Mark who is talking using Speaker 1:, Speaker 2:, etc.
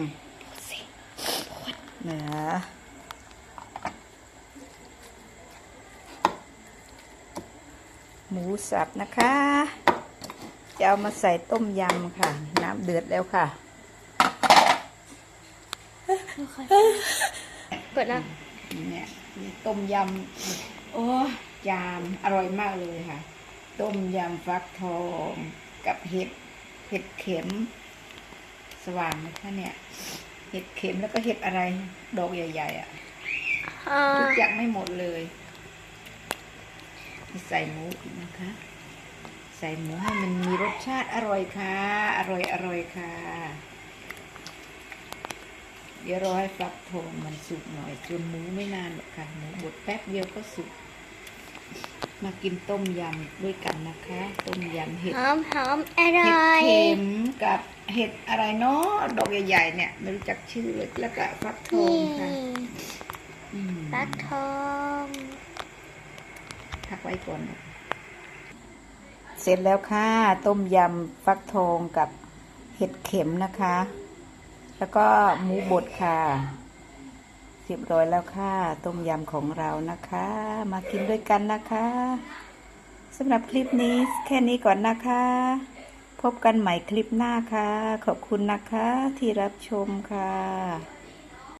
Speaker 1: อืมเนื้อหมูสับนะคะ จะเอามาใส่ต้มยำค่ะ น้ำเดือดแล้วค่ะ
Speaker 2: เปิดแล้ว
Speaker 1: เนี่ยมีต้มยำ โอ้ยามอร่อยมากเลยค่ะ ต้มยำฟักทองกับเห็ด เห็ดเข็ม สว่างไหมคะเนี่ย เห็ดเข็มแล้วก็เห็ดอะไรดอกใหญ่ ๆ อะ
Speaker 2: อ่า
Speaker 1: ทุกอย่างไม่หมดเลยใส่หมูอีกนะคะ ใส่หมูให้มันมีรสชาติอร่อยค่ะ อร่อยอร่อยค่ะ เดี๋ยวรอให้ฟักทองมันสุกหน่อยส่วนหมูไม่นานหรอกค่ะหมูบดแป๊บเดียวก็สุก มากินต้มยำด้วยกันนะคะ ต้มยำเห็ด
Speaker 2: หอมหอมอร่
Speaker 1: เห็ด
Speaker 2: อย
Speaker 1: เข็มกับเห็ดอะไรเนาะดอกใหญ่ๆเนี่ยไม่รู้จักชื่อเลยแล้วก็ฟักทอง
Speaker 2: นี่
Speaker 1: ค่ะอืม
Speaker 2: ฟักทอง
Speaker 1: พักไว้ก่อนนะเสร็จแล้วค่ะ ต้มยำฟักทองกับเห็ดเข็มนะคะ แล้วก็หมูบดค่ะเรียบร้อยแล้วค่ะ ต้มยำของเรานะคะ มากินด้วยกันนะคะสำหรับคลิปนี้แค่นี้ก่อนนะคะ พบกันใหม่คลิปหน้าค่ะ ขอบคุณนะคะที่รับชมค่ะ